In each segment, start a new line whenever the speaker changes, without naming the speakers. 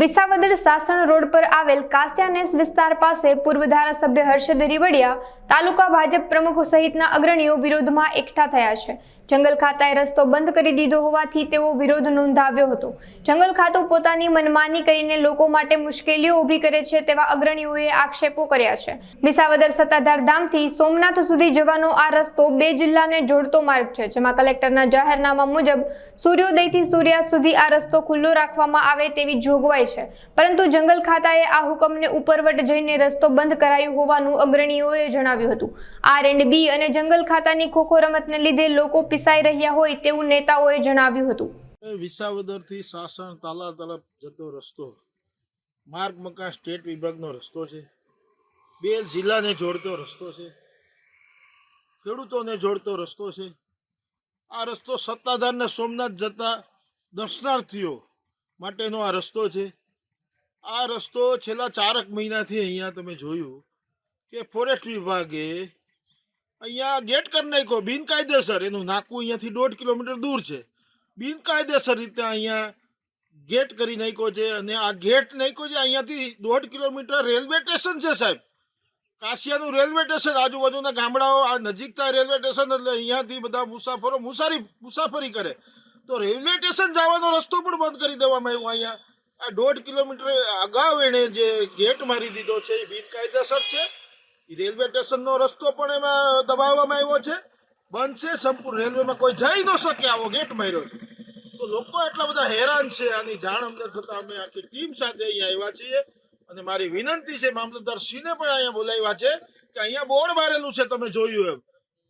Visavadar Sasan road પર આવેલ કાસ્યાનેસ વિસ્તાર પાસે પૂર્વ ધારાસભ્ય હર્ષદ રીવડિયા, તાલુકા ભાજપ પ્રમુખો સહિતના અગ્રણીઓ વિરોધમાં એકઠા થયા છે. જંગલ ખાતાએ રસ્તો બંધ કરી દીધો હોવાથી તેઓ વિરોધ નોંધાવ્યો હતો. જંગલ ખાતું પોતાની મનમાની કરીને લોકો માટે મુશ્કેલીઓ ઊભી કરે છે તેવા અગ્રણીઓએ આક્ષેપો કર્યા છે. વિસાવદર સત્તાધાર ધામથી સોમનાથ સુધી જવાનો આ રસ્તો બે જિલ્લાને જોડતો માર્ગ છે, જેમાં કલેક્ટરના જાહેરનામા મુજબ સૂર્યોદયથી સૂર્યાસ્ત સુધી આ રસ્તો ખુલ્લો રાખવામાં આવે તેવી જોગવાઈ છે. પરંતુ જંગલ ખાતાએ આ હુકમને ઉપરવટ જઈને રસ્તો બંધ કરાયું હોવાનું અગ્રણીઓએ જણાવ્યું હતું. આર એન્ડ બી અને જંગલ ખાતાની ખોખો રમતને લીધે લોકો પીસાઈ રહ્યા હોય તેવું નેતાઓએ જણાવ્યું હતું.
વિસાવદરથી સાસણ તાલા તરફ જતો રસ્તો માર્ગ મકા સ્ટેટ વિભાગનો રસ્તો છે. બે જિલ્લાને જોડતો રસ્તો છે. ખેડૂતોને જોડતો રસ્તો છે. આ રસ્તો સત્તાધારને સોમનાથ જતા દર્શનાર્થીઓ માટેનો આ રસ્તો છે. આ રસ્તો છેલ્લા ચારક મહિનાથી અહીંયા તમે જોયું કે ફોરેસ્ટ વિભાગે અહીંયા ગેટ કરી નાખ્યો. બિનકાયદેસર. એનું નાકું અહીંયાથી દોઢ કિલોમીટર દૂર છે. બિનકાયદેસર રીતે અહીંયા ગેટ કરી નાખ્યો છે અને આ ગેટ નાખ્યો છે અહીંયાથી દોઢ કિલોમીટર રેલવે સ્ટેશન છે સાહેબ. કાશિયાનું રેલવે સ્ટેશન આજુબાજુના ગામડાઓ, આ નજીકતા રેલવે સ્ટેશન એટલે અહીંયાથી બધા મુસાફરો મુસારી મુસાફરી કરે. તો રેલવે સ્ટેશન જવાનો રસ્તો પણ બંધ કરી દેવામાં આવ્યો અહીંયા. આ દોઢ કિલોમીટર અગાઉ એણે જે ગેટ મારી દીધો છે, એ બિનકાયદેસર છે. રેલવે સ્ટેશનનો રસ્તો પણ એમાં દબાવવામાં આવ્યો છે. બંધ સંપૂર્ણ. રેલવેમાં કોઈ જઈ ન શકે આવો ગેટ માર્યો છે. તો લોકો એટલા બધા હેરાન છે. આની જાણ અમને થતાં અમે આખી ટીમ સાથે અહીંયા આવ્યા છીએ. અને મારી વિનંતી છે મામલતદારશ્રીને પણ અહીંયા બોલાવ્યા છે કે અહીંયા બોર્ડ મારેલું છે, તમે જોયું એમ.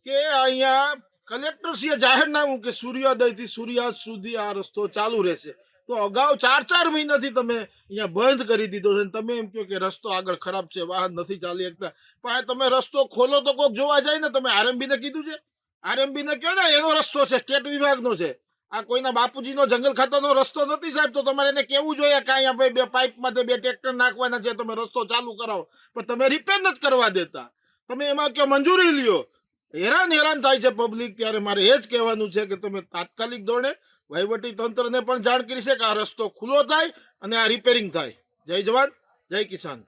કે અહીંયા કલેક્ટરશ્રીએ જાહેરનામું કે સૂર્યોદયથી સૂર્યાસ્ત સુધી આ રસ્તો ચાલુ રહેશે. તો અગાઉ ચાર ચાર મહિનાથી તમે અહીંયા બંધ કરી દીધો છે તમે એમ કહો કે રસ્તો આગળ ખરાબ છે, વાહન નથી ચાલી શકતા. પણ આ તમે રસ્તો ખોલો તો કોઈક જોવા જાય ને, તમે આરએમબીને કીધું છે? આરએમબીને કહો ને, એનો રસ્તો છે, સ્ટેટ વિભાગનો છે. આ કોઈના બાપુજીનો જંગલ ખાતાનો રસ્તો નથી સાહેબ, તો તમારે એને કેવું જોઈએ કે અહીંયા ભાઈ બે પાઇપમાંથી બે ટ્રેક્ટર નાખવાના છે, તમે રસ્તો ચાલુ કરાવો. પણ તમે રિપેર નથી કરવા દેતા. તમે એમાં કે મંજૂરી લ્યો. હેરાન હેરાન થાય છે પબ્લિક ત્યારે મારે એ જ કહેવાનું છે કે તમે તાત્કાલિક ધોરણે વહીવટી તંત્રને પણ જાણ કરી છે કે આ રસ્તો ખુલ્લો થાય અને આ રિપેરિંગ થાય. જય જવાન, જય કિસાન.